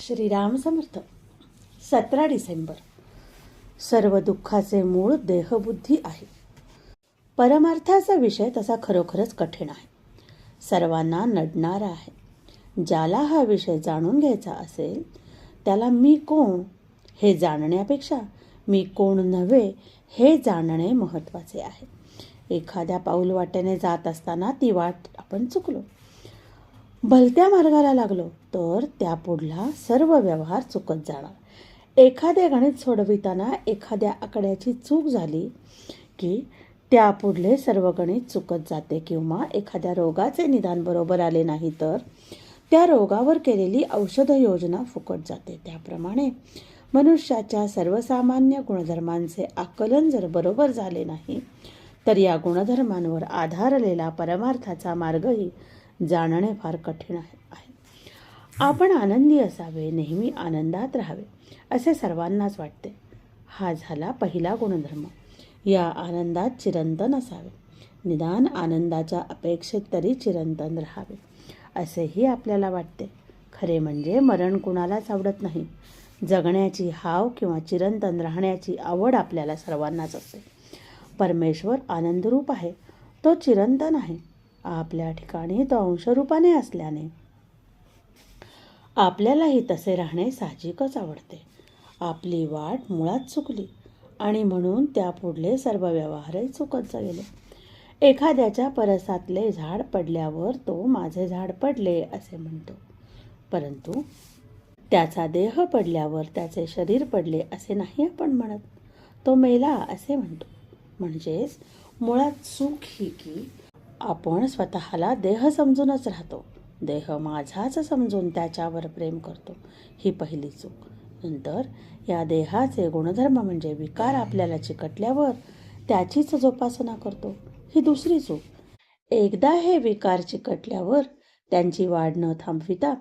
श्रीराम समर्थ. सतरा डिसेंबर. सर्व दुःखाचे मूळ देहबुद्धी आहे. परमार्थाचा विषय तसा खरोखरच कठीण आहे. सर्वांना नडणारा आहे. ज्याला हा विषय जाणून घ्यायचा असेल त्याला मी कोण हे जाणण्यापेक्षा मी कोण नव्हे हे जाणणे महत्त्वाचे आहे. एखाद्या पाऊल वाट्याने जात असताना ती वाट आपण चुकलो. भलत्या मार्गाला लागलो तर त्यापुढला सर्व व्यवहार चुकत जाणार. एखादे गणित सोडविताना एखाद्या आकड्याची चूक झाली की त्यापुढले सर्व गणित चुकत जाते किंवा एखाद्या रोगाचे निदान बरोबर आले नाही तर त्या रोगावर केलेली औषध योजना फुकट जाते. त्याप्रमाणे मनुष्याच्या सर्वसामान्य गुणधर्मांचे आकलन जर बरोबर झाले नाही तर या गुणधर्मांवर आधारलेला परमार्थाचा मार्गही जाणणे फार कठीण आहे. आपण आनंदी असावे नेहमी आनंदात राहावे असे सर्वांनाच वाटते. हा झाला पहिला गुणधर्म. या आनंदात चिरंतन असावे. निदान आनंदाच्या अपेक्षेत तरी चिरंतन राहावे असेही आपल्याला वाटते. खरे म्हणजे मरण कुणालाच आवडत नाही. जगण्याची हाव किंवा चिरंतन राहण्याची आवड आपल्याला सर्वांनाच असते. परमेश्वर आनंदरूप आहे. तो चिरंतन आहे. आपल्या ठिकाणी तो अंशरूपाने असल्याने. आपल्यालाही तसे राहणे साहजिकच आवडते. आपली वाट मुळात चुकली आणि म्हणून त्यापुढले सर्व व्यवहारही चुकत गेले. एखाद्याच्या परसातले झाड पडल्यावर तो माझे झाड पडले असे म्हणतो. परंतु त्याचा देह पडल्यावर त्याचे शरीर पडले असे नाही आपण म्हणत. तो मेला असे म्हणतो. म्हणजेच मुळात चूक ही की आपण स्वतःला देह समजूनच राहतो. देह माझाच समजून त्याच्यावर प्रेम करतो. ही पहिली चूक. नंतर या देहाचे गुणधर्म म्हणजे विकार आपल्याला चिकटल्यावर त्याचीच जोपासना करतो. ही दुसरी चूक. एकदा हे विकार चिकटल्यावर त्यांची वाढ न थांबविता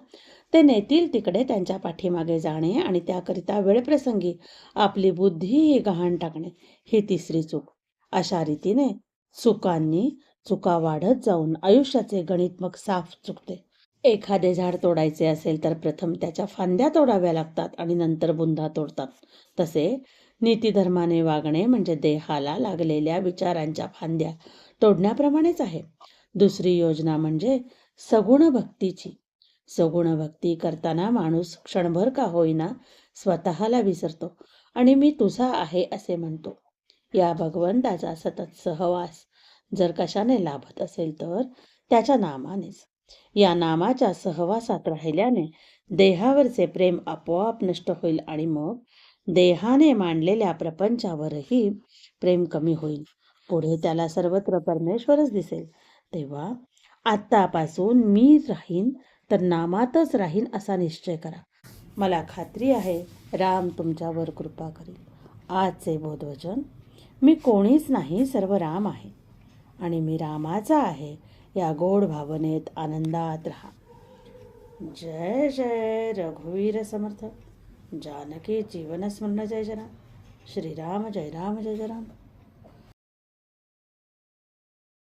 ते नेतील तिकडे त्यांच्या पाठीमागे जाणे आणि त्याकरिता वेळप्रसंगी आपली बुद्धी ही गहाण टाकणे. ही तिसरी चूक. अशा रीतीने चुकांनी चुका वाढत जाऊन आयुष्याचे गणित मग साफ चुकते. एखादे झाड तोडायचे असेल तर प्रथम त्याच्या फांद्या तोडाव्या लागतात आणि नंतर बुंधा तोडतात. तसे नीतीधर्माने वागणे म्हणजे देहाला लागलेल्या विचारांच्या फांद्या तोडण्याप्रमाणेच आहे. दुसरी योजना म्हणजे सगुण भक्तीची सगुण भक्ती करताना माणूस क्षणभर का होईना स्वतःला विसरतो. आणि मी तुझा आहे असे म्हणतो. या भगवंताचा सतत सहवास जर कशाने लाभत असेल तर त्याच्या नामानेच. या नामाच्या सहवासात राहिल्याने देहावरचे प्रेम आपोआप नष्ट होईल आणि मग देहाने मांडलेल्या प्रपंचावरही प्रेम कमी होईल. पुढे त्याला सर्वत्र परमेश्वरच दिसेल. तेव्हा आत्तापासून मी राहीन तर नामातच राहीन असा निश्चय करा. मला खात्री आहे राम तुमच्यावर कृपा करेल. आजचे बोधवचन मी कोणीच नाही सर्व राम आहे. आणि मी रामाचा आहे या गोड भावनेत आनंदात राहा. जय जय रघुवीर समर्थ. जानकी जीवनस्मरण जय जना श्रीराम जय राम जय जय राम